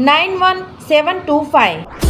nine one seven two five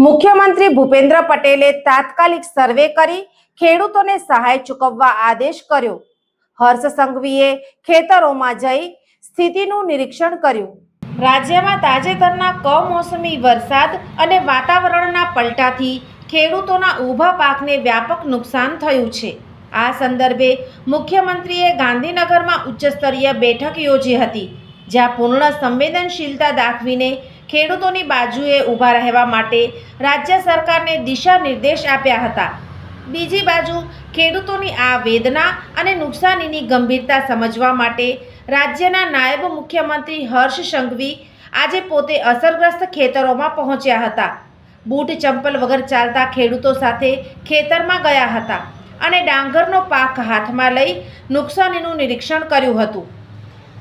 મુખ્યમંત્રી ભૂપેન્દ્ર પટેલે તાત્કાલિક સર્વે કરી ખેડૂતોને સહાય ચૂકવવા આદેશ કર્યો. હર્ષ સંઘવીએ ખેતરોમાં જઈ સ્થિતિનું નિરીક્ષણ કર્યું. રાજ્યમાં તાજેતરના કમોસમી વરસાદ અને વાતાવરણના પલટાથી ખેડૂતોના ઊભા પાકને વ્યાપક નુકસાન થયું છે. આ સંદર્ભે મુખ્યમંત્રીએ ગાંધીનગરમાં ઉચ્ચસ્તરીય બેઠક યોજી હતી, જ્યાં પૂર્ણ સંવેદનશીલતા દાખવીને ખેડૂતોની બાજુએ ઊભા રહેવા માટે રાજ્ય સરકારને દિશા નિર્દેશ આપ્યા હતા. બીજી બાજુ, ખેડૂતોની આ વેદના અને નુકસાનીની ગંભીરતા સમજવા માટે રાજ્યના નાયબ મુખ્યમંત્રી હર્ષ સંઘવી આજે પોતે અસરગ્રસ્ત ખેતરોમાં પહોંચ્યા હતા. બૂટ ચંપલ વગર ચાલતા ખેડૂતો સાથે ખેતરમાં ગયા હતા અને ડાંગરનો પાક હાથમાં લઈ નુકસાનીનું નિરીક્ષણ કર્યું હતું.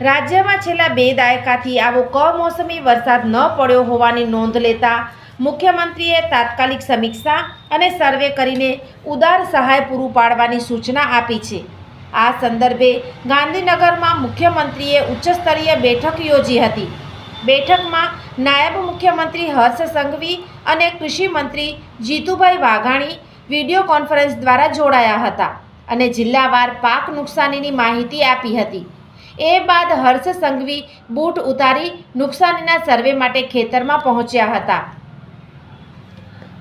રાજ્યમાં છેલ્લા બે દાયકાથી આવો કમોસમી વરસાદ ન પડ્યો હોવાની નોંધ લેતા મુખ્યમંત્રીએ તાત્કાલિક સમીક્ષા અને સર્વે કરીને ઉદાર સહાય પૂરું પાડવાની સૂચના આપી છે. આ સંદર્ભે ગાંધીનગરમાં મુખ્યમંત્રીએ ઉચ્ચસ્તરીય બેઠક યોજી હતી. બેઠકમાં નાયબ મુખ્યમંત્રી હર્ષ સંઘવી અને કૃષિમંત્રી જીતુભાઈ વાઘાણી વીડિયો કોન્ફરન્સ દ્વારા જોડાયા હતા અને જિલ્લાવાર પાક નુકસાનીની માહિતી આપી હતી. એ બાદ હર્ષ સંઘવી બૂટ ઉતારી નુકસાનીના સર્વે માટે ખેતરમાં પહોંચ્યા હતા.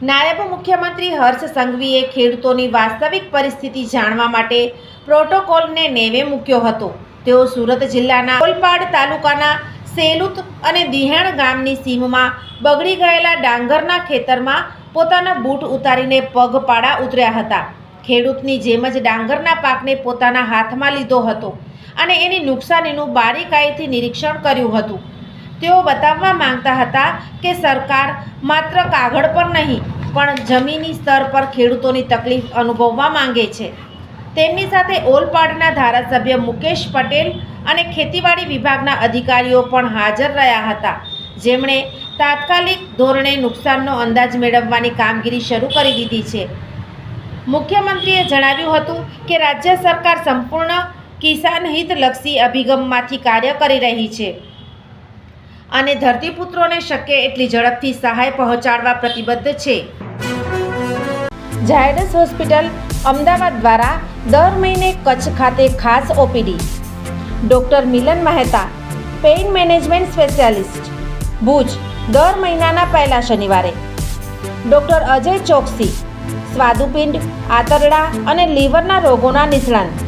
નાયબ મુખ્યમંત્રી હર્ષ સંઘવીએ ખેડૂતોની વાસ્તવિક પરિસ્થિતિ જાણવા માટે પ્રોટોકોલને નેવે મૂક્યો હતો. તેઓ સુરત જિલ્લાના ઓલપાડ તાલુકાના સેલુત અને દિહેણ ગામની સીમમાં બગડી ગયેલા ડાંગરના ખેતરમાં પોતાના બૂટ ઉતારીને પગપાળા ઉતર્યા હતા. ખેડૂતની જેમ જ ડાંગરના પાકને પોતાના હાથમાં લીધો હતો. અને એની નુકસાનીનું બારીકાઈથી નિરીક્ષણ કર્યું હતું. તેઓ બતાવવા માંગતા હતા કે સરકાર માત્ર કાગળ પર નહીં, પણ જમીની સ્તર પર ખેડૂતોની તકલીફ અનુભવવા માંગે છે. તેમની સાથે ઓલપાડના ધારાસભ્ય મુકેશ પટેલ અને ખેતીવાડી વિભાગના અધિકારીઓ પણ હાજર રહ્યા હતા, જેમણે તાત્કાલિક ધોરણે નુકસાનનો અંદાજ મેળવવાની કામગીરી શરૂ કરી દીધી છે. મુખ્યમંત્રીએ જણાવ્યું હતું કે રાજ્ય સરકાર સંપૂર્ણ કિસાન હિતલક્ષી અભિગમમાંથી કાર્ય કરી રહી છે. અને ધરતીપુત્રોને શક્ય એટલી ઝડપથી સહાય પહોંચાડવા પ્રતિબદ્ધ છે. ઝાયડસ હોસ્પિટલ અમદાવાદ દ્વારા દર મહિને કચ્છ ખાતે ખાસ OPD. Doctor Milan Mehta, pain management specialist. Bhuj, દર મહિનાના પહેલા શનિવારે. ડૉક્ટર અજય ચોકસી, સ્વાદુપિંડ, આંતરડા અને લીવરના રોગોના નિષ્ણાંત.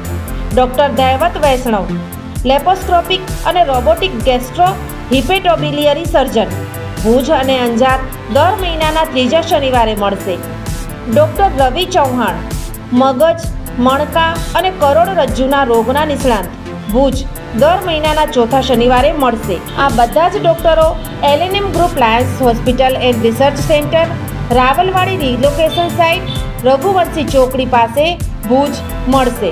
ડૉક્ટર દૈવત વૈષ્ણવ, લેપોસ્કોપિક અને robotic gastro hepatobiliary surgeon. Bhuj અને અંજાર દર મહિનાના ત્રીજા શનિવારે મળશે. ડૉક્ટર રવિ ચૌહાણ, મગજ, મણકા અને કરોડરજ્જુના રોગના નિષ્ણાંત. ભુજ દર મહિનાના ચોથા શનિવારે મળશે. આ બધા જ ડોક્ટરો LNM group Lions hospital and research centre, Rawalwadi relocation site, Raghuvanshi ચોકડી પાસે ભુજ મળશે.